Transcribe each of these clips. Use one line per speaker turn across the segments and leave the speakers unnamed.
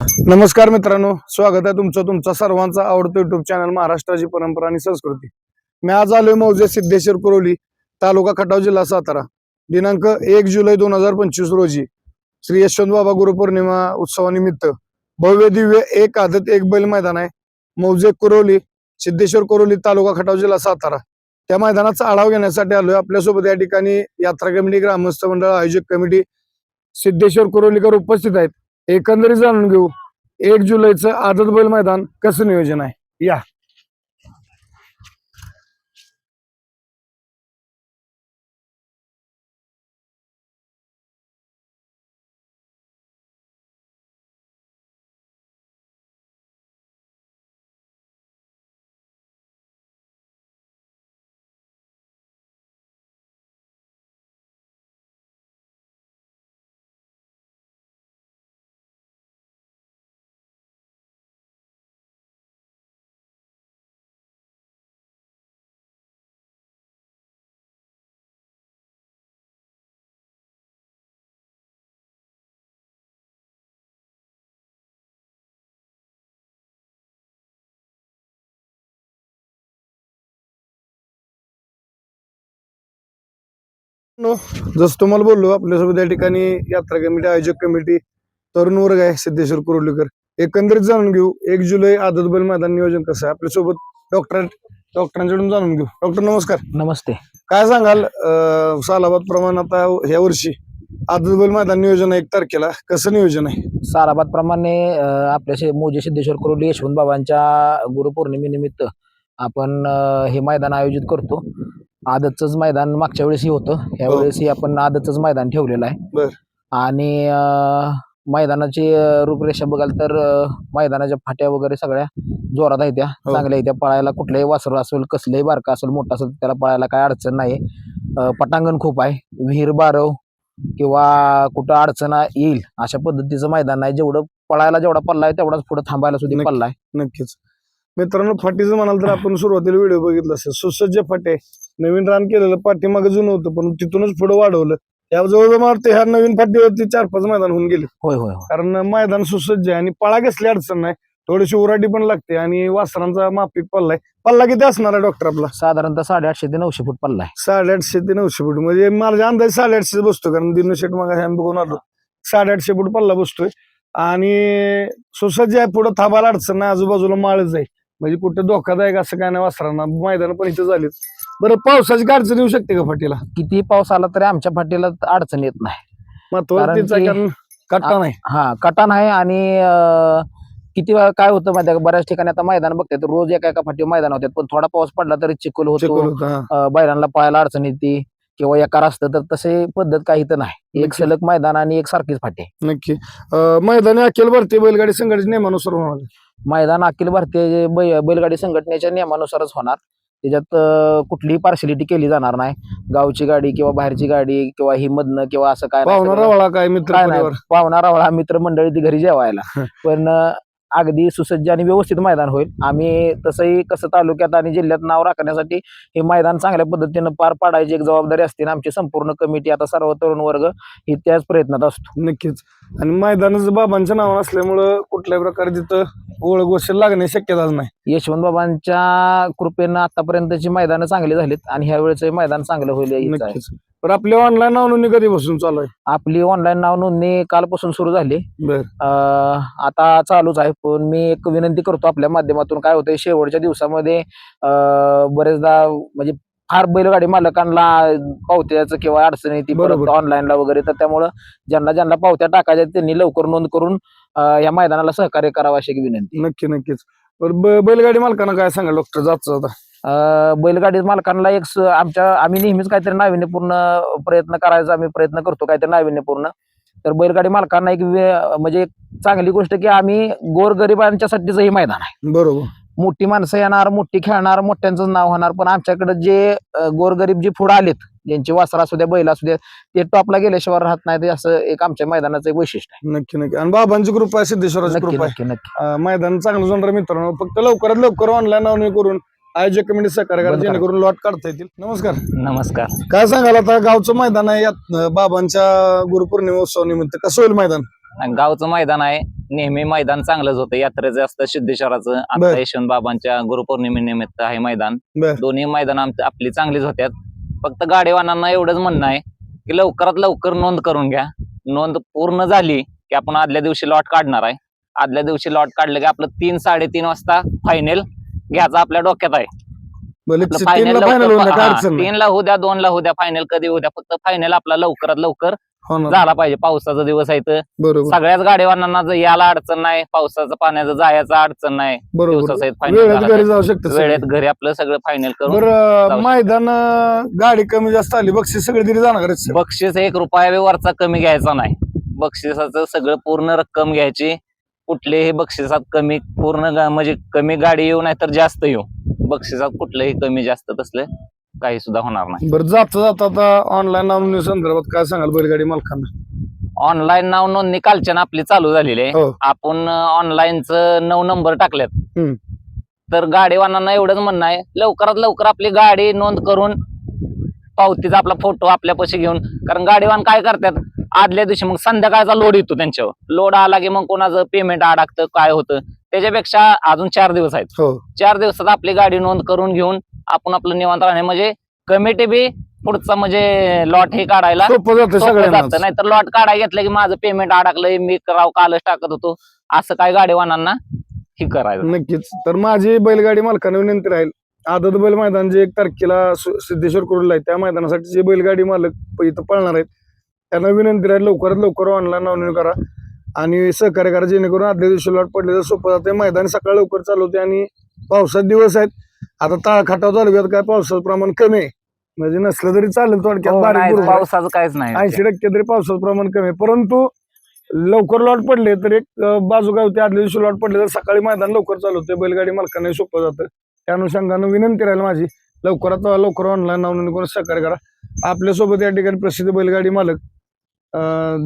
नमस्कार मित्रांनो स्वागत आहे तुमचं तुमचा सर्वांचा आवडतो युट्यूब चॅनल महाराष्ट्राची परंपरा आणि संस्कृती. मी आज आलोय मौजे सिद्धेश्वर कुरोली तालुका खटाव जिल्हा सातारा. दिनांक एक जुलै दोन हजार पंचवीस रोजी श्री यशवंत बाबा गुरुपौर्णिमा उत्सवानिमित्त भव्य दिव्य एक आदत एक बैल मैदान आहे. मौजे कुरोली सिद्धेश्वर कुरोली तालुका खटाव जिल्हा सातारा. त्या मैदानाचा आढावा घेण्यासाठी आलोय. आपल्यासोबत या ठिकाणी यात्रा कमिटी ग्रामस्थ मंडळ आयोजक कमिटी सिद्धेश्वर कुरोलीकर उपस्थित आहेत. एकंदरीत जाणून घेऊ. एक जुलैचं आदत बैल मैदान कसं नियोजन आहे? या. नो, जसं तुम्हाला बोललो आपल्यासोबत या ठिकाणी यात्रा कमिटी आयोजक कमिटी तरुण वर्ग आहे सिद्धेश्वर कुरोलीकर एकंदरीत जाणून घेऊ एक जुलै आदत बैल मैदान नियोजन कसं आहे? आपल्यासोबत डॉक्टर डॉक्टरांकडून जाणून घेऊ. डॉक्टर नमस्कार.
नमस्ते.
काय सांगाल सालाबाद प्रमाण आता ह्या वर्षी आदत बैल मैदान नियोजन एक तारखेला कसं नियोजन आहे?
साराबाद प्रमाणे आपल्या मोजे सिद्धेश्वर कुरोली यशवंत बाबांच्या गुरुपौर्णिमेनिमित्त आपण हे मैदान आयोजित करतो. आदतच मैदान मागच्या वेळेसही होतं. ह्या
हो.
आपण आदतच मैदान ठेवलेलं. आहे. आणि मैदानाची रूपरेषा बघाल तर मैदानाच्या फाट्या वगैरे सगळ्या जोरात आहेत त्या.
हो.
चांगल्या आहेत त्या. पळायला कुठलंही वासरू असेल कसलंही बारका असेल मोठा असेल त्याला पळायला काय अडचण नाही पटांगण खूप आहे. विहीर बारव किंवा कुठं अडचण येईल अशा पद्धतीचं मैदान आहे. जेवढं पळायला जेवढा पल्ला आहे तेवढाच पुढे थांबायला सुद्धा. पल्ला आहे.
नक्कीच. मित्रांनो फाटीचं म्हणाल तर आपण सुरुवातीला व्हिडिओ बघितला असेल. सुसज्ज फाटे. नवीन रान केलेलं पाठीमागे जुनं होतं पण तिथूनच पुढे वाढवलं. या जवळ मला वाटतं ह्या नवीन फाटीवरती चार पाच मैदान होऊन गेले.
होय होय
कारण मैदान सुसज्ज आहे आणि पळा कसली अडचण नाही. थोडीशी उराटी पण लागते आणि वासरांचा माफिक पल्ला आहे पल्ला किती असणार आहे डॉक्टर आपला?
साधारणतः साडेआठशे ते नऊशे फूट पल्ला आहे.
साडेआठशे ते नऊशे फूट. म्हणजे माझ्या अंदाजे साडेआठशे बसतो कारण दिनू शेट मग आम्ही बघून आलो. साडेआठशे फूट पल्ला बसतोय. आणि सुसज्ज आहे पुढे थांबायला अडचण नाही. आजूबाजूला माळच आहे. म्हणजे कुठे धोकादायक असं काय नाही वासरांना. मैदान पण इथं झालीत. बरं पावसाची अडचण येऊ शकते का फाटीला?
किती पाऊस आला तरी आमच्या फाटीला अडचण येत नाही.
महत्वाचं
कारण
तेच आहे
की-
कारण कट्टा नाही.
हा कटान आहे आणि अं, किती वेळा काय होतं माहिती आहे का? बऱ्याच ठिकाणी आता मैदान बघतात रोज एका एका फाटी मैदान होतात. पण थोडा पाऊस पडला तरी चिखल
चिखल
होतो
होता हा.
अं, बैलांना पळायला अडचण येते. किंवा एका असतं तर तसे पद्धत काही तर नाही. एक
नक्की.
सलग मैदान आणि एक सारखीच फाटी. आहे.
नक्की. अं, मैदानी अखिल भारतीय बैलगाडी संघटनेच्या नियमानुसार होणार आहे.
मैदान अखिल भारतीय बै- बैलगाडी संघटनेच्या नियमानुसारच होणार. त्याच्यात कुठलीही पार्शलिटी केली जाणार नाही. गावची गाडी किंवा बाहेरची गाडी किंवा ही मधनं किंवा असं काय.
पाहुणा रवाळा काय मित्र
पाहुणा रावळा मित्र मंडळी ती घरी जेवायला. पण अगदी सुसज्ज आणि व्यवस्थित मैदान होईल. आम्ही तसंही कसं तालुक्यात आणि जिल्ह्यात नाव राखण्यासाठी हे मैदान चांगल्या पद्धतीनं पार पाडायची एक जबाबदारी असते आणि आमची संपूर्ण कमिटी आता सर्व तरुण वर्ग ही त्याच प्रयत्नात असतो.
नक्कीच. आणि मैदानाचं बाबांच्या नावानं असल्यामुळं कुठल्याही प्रकारे तिथं ओळख वशील लागण्याची शक्यताच नाही.
यशवंत बाबांच्या कृपेनं आतापर्यंतची मैदानं चांगली झालीत आणि ह्या वेळेचं मैदान चांगलं होईल.
नक्कीच. पण आपली ऑनलाईन नोंदणी कधीपासून चालू आहे?
आपली ऑनलाईन नाव नोंदणी कालपासून सुरू झाली.
बर.
अं, आता चालूच आहे पण मी एक विनंती करतो आपल्या माध्यमातून. काय होतंय शेवटच्या दिवसामध्ये अं, बरेचदा म्हणजे फार बैलगाडी मालकांना पावत्याचं किंवा अडचण येते परत
बरोबर.
ऑनलाईनला वगैरे तर त्यामुळं ज्यांना ज्यांना पावत्या टाकायच्या आहेत, त्यांनी लवकर नोंद करून अं, या मैदानाला सहकार्य करावं अशी एक विनंती
नक्की नक्कीच. बरं बैलगाडी मालकांना काय सांगा डॉक्टर जात आता.
अं, बैलगाडी मालकांना एक स- आमच्या आम्ही नेहमीच काहीतरी नाविन्यपूर्ण प्रयत्न करायचा आम्ही प्रयत्न करतो काहीतरी नाविन्यपूर्ण. तर बैलगाडी मालकांना एक वे- म्हणजे एक चांगली गोष्ट की आम्ही गोरगरिबांच्यासाठीच हे मैदान आहे.
बरोबर.
मोठी माणसं येणार मोठी खेळणार मोठ्यांचं नाव होणार. पण आमच्याकडे जे गोरगरीब जे पुढे आलेत ज्यांची वासरा असू द्या बैल असू द्या ते टॉपला गेल्याशिवाय राहत नाही ते असं एक आमच्या मैदानाचं एक वैशिष्ट्य आहे.
नक्की नक्की. आणि बाबांची कृपा आहे सिद्धेश्वराची कृपा आहे.
नक्की नक्की.
अं, मैदान चांगलं जाणार मित्रांनो. फक्त लवकरात लवकर ऑनलाईन नोंदणी करून आयोजक कमिटी सहकार्य करा
बंद करा.
जेणेकरून लॉट काढता येतील. नमस्कार.
नमस्कार.
काय सांगाल आता? गावचं मैदान आहे यात अं, बाबांच्या गुरुपौर्णिमा उत्सव निमित्त. कसं होईल मैदान?
गावचं मैदान आहे. नेहमी मैदान चांगलंच होतं. यात्रेचं असतं सिद्धेश्वराचं आता. यशवंत बाबांच्या गुरुपौर्णिमेनिमित्त आहे मैदान. दोन्ही मैदान आमची आपली चांगलीच होत्यात. फक्त गाडीवानांना एवढंच म्हणणं आहे की लवकरात लवकर नोंद करून घ्या. नोंद पूर्ण झाली की आपण आदल्या दिवशी लॉट काढणार आहे. आदल्या दिवशी लॉट काढलं की आपलं तीन साडेतीन वाजता फायनल घ्यायचा आपल्या डोक्यात आहे
भले
आपलं
तीनला
final
फायनल
हा. तीनला होऊ द्या दोनला होऊ द्या फायनल कधी होऊ द्या फक्त फायनल आपला लवकरात लवकर
हो
झाला पाहिजे. पावसाचा दिवस आहे तर. सगळ्याच गाडीवानांना जर यायला अडचण नाही पावसाचं पाण्याचं जायचं अडचण नाही
वेळेत घरी
आपलं सगळं फायनल करून
मैदान गाडी कमी जास्त आली बक्षीस सगळी दिली जाणार.
बक्षीस एक रुपया वरचा कमी घ्यायचा नाही. बक्षिसाचं सगळं पूर्ण रक्कम घ्यायची. कुठलेही बक्षिसात कमी पूर्ण म्हणजे कमी गाडी येऊ नाही तर जास्त येऊ. बक्षिसात कुठलंही कमी जास्त तसलं काही सुद्धा होणार नाही.
बरं जाता जाता आता ऑनलाईन नोंदणी संदर्भात काय सांगाल बैलगाडी मालकांना?
ऑनलाईन नाव नोंदणी कालच्यानं आपली चालू झालेली आहे.
हो.
आपण ऑनलाईनचं नऊ नंबर टाकल्यात.
हम्म.
तर गाडीवानांना एवढंच म्हणणं आहे लवकरात लवकर आपली गाडी नोंद करून पावतीचा आपला फोटो आपल्यापाशी घेऊन कारण गाडीवान काय करतात आदल्या दिवशी मग संध्याकाळचा लोड येतो त्यांच्यावर. लोड आला की मग कोणाचं पेमेंट अडकतं काय होतं त्याच्यापेक्षा अजून चार दिवस आहेत.
हो.
चार दिवसात आपली गाडी नोंद करून घेऊन आपण आपलं निवांत राहणे म्हणजे कमिटी बी पुढचा म्हणजे लॉट हे काढायला
जातं
नाहीतर लॉट काढायला घेतलं की माझं पेमेंट अडकलंय मी राव कालच टाकत होतो. असं काय गाडीवानांना हे करायचं.
नक्कीच. तर माझी बैलगाडी मालकांना विनंती राहील. आदत बैल मैदान जे एक तारखेला सिद्धेश्वर कुरुला आहे त्या मैदानासाठी जे बैलगाडी मालक इथं पळणार आहेत त्यांना विनंती राहील लवकरात लवकर ऑनलाईन नोंदणी करा. आणि सहकार्य करा जेणेकरून आदल्या दिवशी लॉट पडले तर सोपं जाते मैदान सकाळ लवकर चालू होते आणि पावसात दिवस आहेत. आता ताळ खटाव तालुक्यात काय पावसाचं प्रमाण कमी आहे. म्हणजे नसलं तरी चालेल थोडक्यात
हो,
बारीक.
पावसाचं काहीच नाही
ऐंशी टक्के तरी पावसाचं प्रमाण कमी आहे. परंतु लवकर लॉट पडले तर एक बाजू काय होते आदल्या दिवशी लॉट पडले तर सकाळी मैदान लवकर चालू होते. बैलगाडी मालकांना सोपं जातं. त्या अनुषंगानं विनंती राहील माझी. लवकरात लवकर ऑनलाईन नोंदणी करून सहकार्य करा. आपल्यासोबत या ठिकाणी प्रसिद्ध बैलगाडी मालक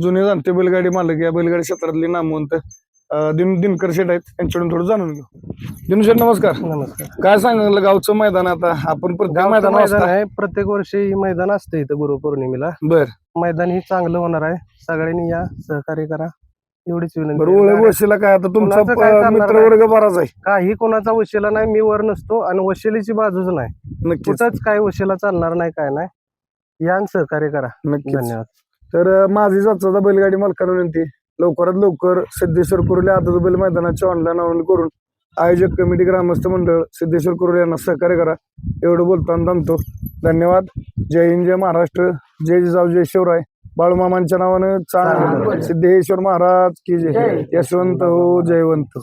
जुने जाणते बैलगाडी मालक या बैलगाडी क्षेत्रातले नामवंत दिन दिनकर शेठ आहेत. त्यांच्याकडून थोडं जाणून घेऊ. दिनू शेठ नमस्कार.
नमस्कार.
काय सांगितलं गावचं मैदान आता. आपण प्रत्येक मैदान
मैदान आहे. प्रत्येक वर्षी मैदान असते इथं गुरुपौर्णिमेला.
बर.
मैदान ही चांगलं होणार आहे. सगळ्यांनी या. सहकार्य करा. एवढीच विनंती
वशीला काय? आता तुमचा
कोणाचं काय
प-
चालणार
मित्र
नाही.
वर्ग बराच आहे.
काही कोणाचा वशिला नाही. मी वर नसतो. आणि वशिलेची बाजूच नाही.
नक्कीच.
कुठंच काय वशिला चालणार नाही काय नाही. या आणि सहकार्य करा.
नक्कीच.
धन्यवाद.
तर माझी जाचा बैलगाडी मालकांना विनंती लवकरात लवकर सिद्धेश्वर कुरुले आदत बैल मैदानाची ऑनलाईन नोंदणी करून आयोजक कमिटी ग्रामस्थ मंडळ सिद्धेश्वर कुरुले यांना सहकार्य करा. एवढं बोलताना थांबतो. धन्यवाद. जय हिंद जय महाराष्ट्र. जय जिजाऊ जय शिवराय. बाळूमामांच्या नावानं चांगलं सिद्धेश्वर महाराज की जय. यशवंत हो जयवंत.